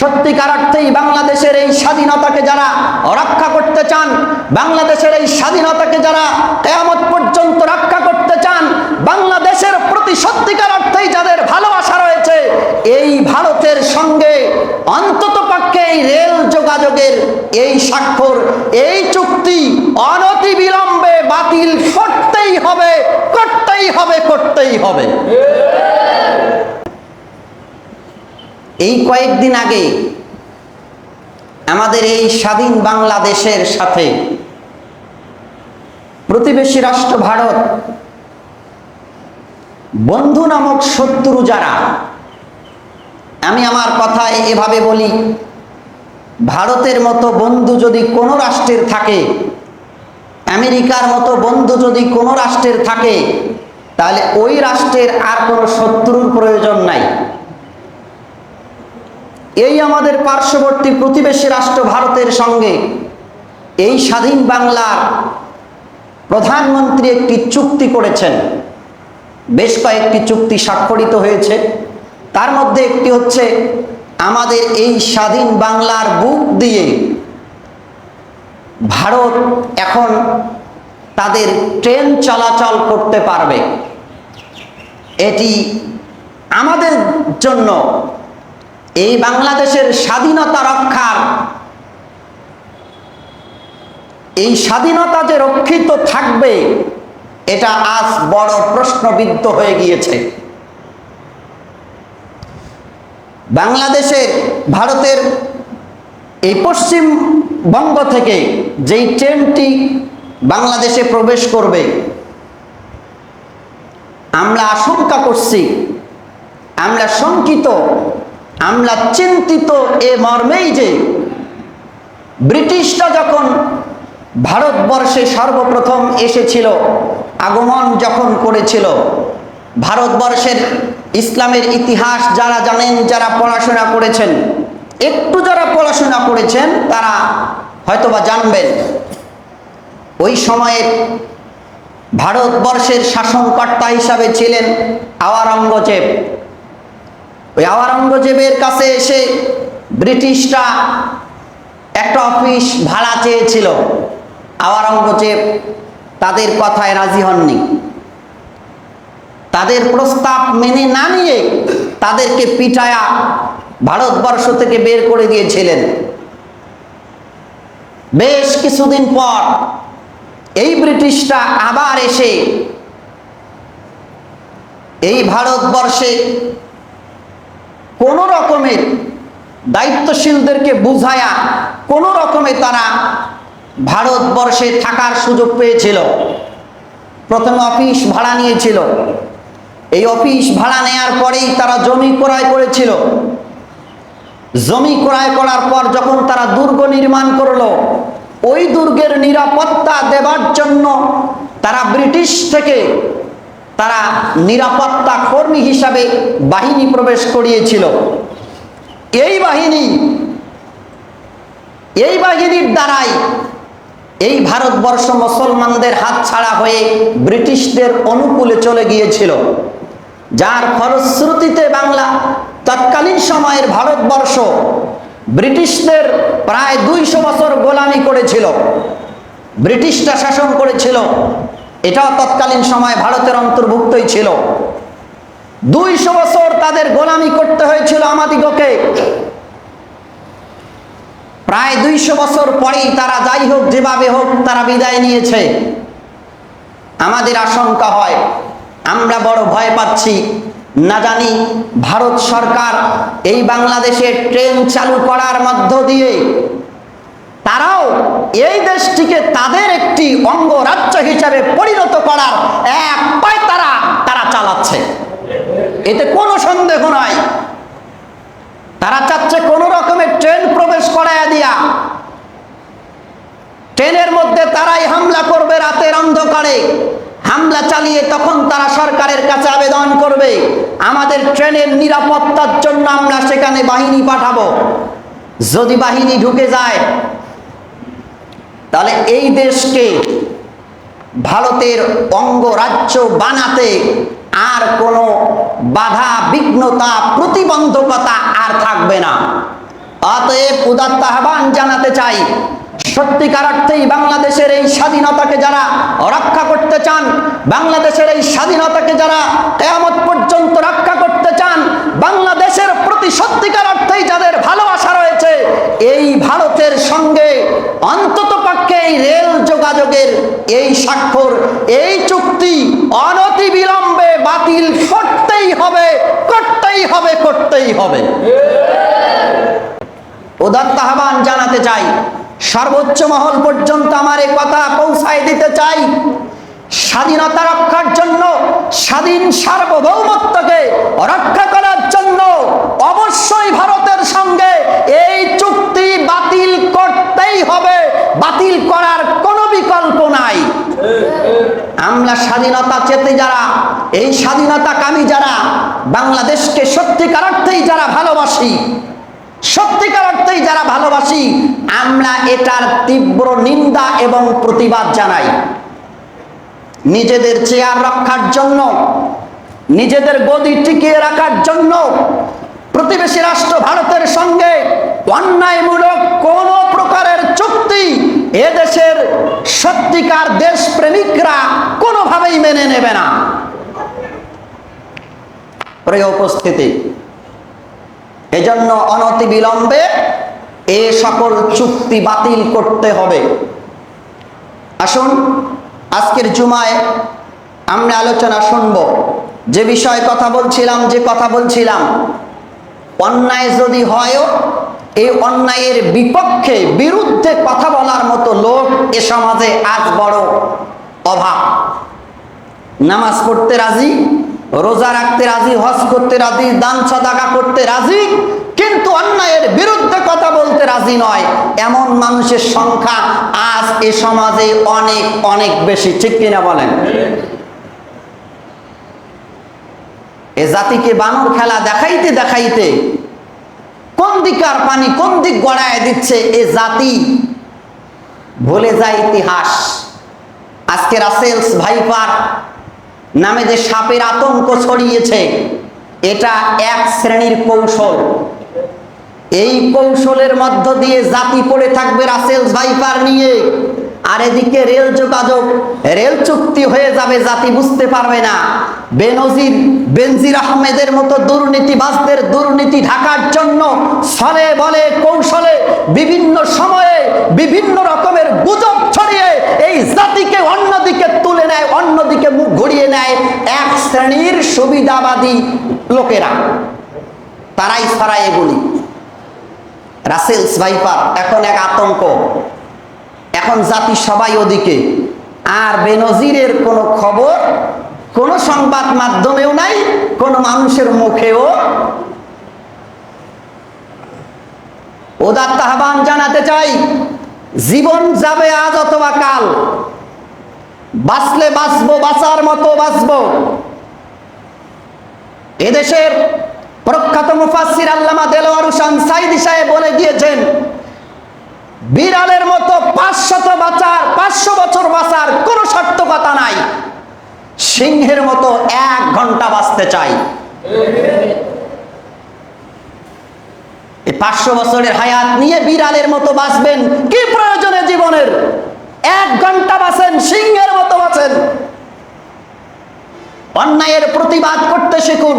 সত্যিকার অর্থেই বাংলাদেশের এই স্বাধীনতাকে যারা রক্ষা করতে চান, বাংলাদেশের এই স্বাধীনতাকে যারা কেয়ামত পর্যন্ত রক্ষা করতে চান, বাংলাদেশের প্রতি সত্যিকার অর্থেই যাদের ভালোবাসা রয়েছে, এই ভারতের সঙ্গে অন্তত পক্ষে এই রেল যোগাযোগের এই স্বাক্ষর, এই চুক্তি অনতি বিলম্বে বাতিল করতেই হবে করতেই হবে করতেই হবে। এই কয়েকদিন আগে আমাদের এই স্বাধীন বাংলাদেশের সাথে প্রতিবেশী রাষ্ট্র ভারত, বন্ধু নামক শত্রু যারা, আমি আমার কথায় এভাবে বলি, ভারতের মতো বন্ধু যদি কোনো রাষ্ট্রের থাকে, আমেরিকার মতো বন্ধু যদি কোনো রাষ্ট্রের থাকে, তাহলে ওই রাষ্ট্রের আর কোনো শত্রুর প্রয়োজন নাই। এই আমাদের পার্শ্ববর্তী প্রতিবেশী রাষ্ট্র ভারতের সঙ্গে এই স্বাধীন বাংলার প্রধানমন্ত্রী একটি চুক্তি করেছেন। বেশ কয়েকটি চুক্তি স্বাক্ষরিত হয়েছে। তার মধ্যে একটি হচ্ছে, আমাদের এই স্বাধীন বাংলার বুক দিয়ে ভারত এখন তাদের ট্রেন চলাচল করতে পারবে। এটি আমাদের জন্য এই বাংলাদেশের স্বাধীনতা রক্ষার, এই স্বাধীনতা যে রক্ষিত থাকবে, এটা আজ বড় প্রশ্নবিদ্ধ হয়ে গিয়েছে। বাংলাদেশে ভারতের এই পশ্চিমবঙ্গ থেকে যেই ট্রেনটি বাংলাদেশে প্রবেশ করবে, আমরা আশঙ্কা করছি, আমরা শঙ্কিত আমরা চিন্তিত এ মর্মেই যে ব্রিটিশরা যখন ভারতবর্ষে সর্বপ্রথম এসেছিল, আগমন যখন করেছিল, ভারতবর্ষের ইসলামের ইতিহাস যারা জানেন, যারা পড়াশোনা করেছেন, একটু যারা পড়াশোনা করেছেন, তারা হয়তোবা জানবেন, ওই সময়ে ভারতবর্ষের শাসনকর্তা হিসাবে ছিলেন আওয়ারঙ্গজেব। ওই আওয়ারঙ্গজেবের কাছে এসে ব্রিটিশরা একটা অফিস ভাড়া চেয়েছিল। আওয়ারঙ্গজেব তাদের কথায় রাজি হননি। তাদের প্রস্তাব মেনে না নিয়ে তাদেরকে পিটায়া ভারতবর্ষ থেকে বের করে দিয়েছিলেন। বেশ কিছুদিন পর এই ব্রিটিশরা আবার এসে এই ভারতবর্ষে কোনো রকমের দায়িত্বশীলদেরকে বুঝায়া কোনো রকমে তারা ভারতবর্ষে থাকার সুযোগ পেয়েছিল। প্রথমে অফিস ভাড়া নিয়েছিল। এই অফিস ভাড়া নেয়ার পরেই তারা জমি ক্রয় করেছিল। জমি ক্রয় করার পর যখন তারা দুর্গ নির্মাণ করল, ওই দুর্গের নিরাপত্তা দেবার জন্য তারা ব্রিটিশ থেকে তারা নিরাপত্তা কর্মী হিসাবে বাহিনী প্রবেশ করিয়েছিল। এই বাহিনী, এই বাহিনীর দ্বারাই এই ভারতবর্ষ মুসলমানদের হাত ছাড়া হয়ে ব্রিটিশদের অনুকূলে চলে গিয়েছিল। যার ফলশ্রুতিতে বাংলা তৎকালীন সময়ের ভারতবর্ষ ব্রিটিশদের প্রায় দুইশো বছর গোলামি করেছিল। ব্রিটিশরা শাসন করেছিল। এটাও তৎকালীন সময় ভারতের অন্তর্ভুক্তই ছিল। দুইশো বছর তাদের গোলামি করতে হয়েছিল আমাদিগকে। প্রায় দুইশো বছর পরেই তারা যাই হোক, যেভাবে হোক, তারা বিদায় নিয়েছে। আমাদের আশঙ্কা হয়, আমরা বড় ভয় পাচ্ছি। না জানি ভারত সরকার এই বাংলাদেশে ট্রেন চালু করার মধ্য দিয়ে তারাও এই দেশটিকে তাদের একটি অঙ্গরাজ্য হিসাবে পরিণত করার এক পায় তারা তারা চালাচ্ছে। এতে কোনো সন্দেহ নাই। তারা চাচ্ছে কোন রকমের ট্রেন প্রবেশ করাইয়া দিয়া। ট্রেনের মধ্যে তারাই হামলা করবে রাতের অন্ধকারে। হামলা চালিয়ে তখন তারা সরকারের কাছে আবেদন করবে, আমাদের ট্রেনের নিরাপত্তার জন্য আমরা সেখানে বাহিনী পাঠাবো। যদি বাহিনী ঢুকে যায় তাহলে এই দেশকে ভারতের অঙ্গরাজ্য বানাতে আর কোনো বাধা, বিঘ্নতা, প্রতিবন্ধকতা আর থাকবে না। অতএব উদাত্ত আহ্বান জানাতে চাই, সত্যিকার অর্থেই বাংলাদেশের এই স্বাধীনতাকে যারা রক্ষা করতে চান, বাংলাদেশের এই স্বাধীনতাকে যারা কেয়ামত পর্যন্ত রক্ষা করতে চান, বাংলাদেশের প্রতি সত্যিকার অর্থেই যাদের ভালোবাসা রয়েছে, এই ভারতের সঙ্গে অন্তত যোগাযোগের এই স্বাক্ষর, এই চুক্তি অনতি বিলম্বে বাতিল করতেই হবে করতেই হবে করতেই হবে। উদাত্ত আহ্বান জানাতে চাই, সর্বোচ্চ মহল পর্যন্ত আমার এই কথা পৌঁছায় দিতে চাই। স্বাধীনতা রক্ষার জন্য, স্বাধীন সার্বভৌমত্বকে রক্ষা করার জন্য অবশ্যই ভারতের সঙ্গে এই চুক্তি বাতিল করতেই হবে। বাতিল করার কোনো বিকল্প নাই। আমরা স্বাধীনতা চেতে যারা, এই স্বাধীনতা কামী যারা, বাংলাদেশকে সত্যিকার অর্থেই যারা ভালোবাসি, সত্যিকার অর্থেই যারা ভালোবাসি, আমরা এটার তীব্র নিন্দা এবং প্রতিবাদ জানাই। নিজেদের চেয়ার রক্ষার জন্য, নিজেদের গদি টিকিয়ে রাখার জন্য, প্রতিবেশী রাষ্ট্র ভারতের সঙ্গে অন্যায়মূলক কোন প্রকারের চুক্তি এদেশের সত্যিকার দেশপ্রেমিকরা কোনোভাবেই মেনে নেবে না। উপস্থিতি, এজন্য অনতি বিলম্বে এ সকল চুক্তি বাতিল করতে হবে। আসুন, আজকের জুমায় আমরা আলোচনা শুনব। যে বিষয়ে কথা বলছিলাম, যে কথা বলছিলাম, অন্যায় যদি হয়ও এই অন্যায়ের বিপক্ষে বিরুদ্ধে কথা বলার মতো লোক এ সমাজে আজ বড় অভাব। নামাজ পড়তে রাজি, রোজা রাখতে রাজি, হজ করতে রাজি, দান সদাকা করতে রাজি, কিন্তু অন্যায়ের বিরুদ্ধে কথা বলতে রাজি নয়। এমন মানুষের সংখ্যা আজ এ সমাজে অনেক অনেক বেশি। ঠিক কিনা বলেন? এ জাতিকে বানর খেলা দেখাইতে দেখাইতে দিকার পানি কোন দিক গড়ায় দিচ্ছে এ জাতি? ভুলে যায় ইতিহাস। আজকে রাসেলস ভাইপার নামে যে সাপের আতঙ্ক ছড়িয়েছে, এটা এক শ্রেণির কৌশল। এই কৌশলের মধ্য দিয়ে জাতি পড়ে থাকবে রাসেলস ভাইপার নিয়ে। আর এদিকে রেল যোগাযোগ, রেল চুক্তি হয়ে যাবে, জাতি বুঝতে পারবে না। বেনজির বেনজির আহমেদের মতো দুর্নীতিবাজদের দুর্নীতি ঢাকার জন্য ছলে বলে, কৌশলে, বিভিন্ন সময়ে বিভিন্ন রকমের গুজব ছড়িয়ে এই জাতিকে অন্যদিকে তুলে নেয়, অন্যদিকে মুখ ঘুরিয়ে নেয় এক শ্রেণির সুবিধাবাদী লোকেরা। তারাই ছড়ায় এগুলি। রাসেলস ভাইপার এখন এক আতঙ্ক। এখন জাতি সবাই ওদিকে। আর বেনজিরের কোনো খবর কোনো সংবাদ মাধ্যমেও নাই, কোনো মানুষের মুখেও। ওদার আহ্বান জানাতে চাই, জীবন যাবে আজ অথবা কাল। বাঁচলে বাঁচবো, বাঁচার মতো বাঁচবো। এদেশের প্রখ্যাত মুফাসির আল্লামা দেলোয়ার হোসেন সাইদি সাহেব বলে গিয়েছেন, বিড়ালের মতো পাঁচশত বাঁচার, পাঁচশো বছর বাঁচার কোনো সার্থকতা নাই। সিংহের মতো এক ঘণ্টা বাঁচতে চাই। পাঁচশো বছরের হায়াত নিয়ে বিড়ালের মতো বাঁচবেন, কি প্রয়োজনে জীবনের? এক ঘণ্টা বাঁচেন, সিংহের মতো বাঁচেন। অন্যায়ের প্রতিবাদ করতে শিখুন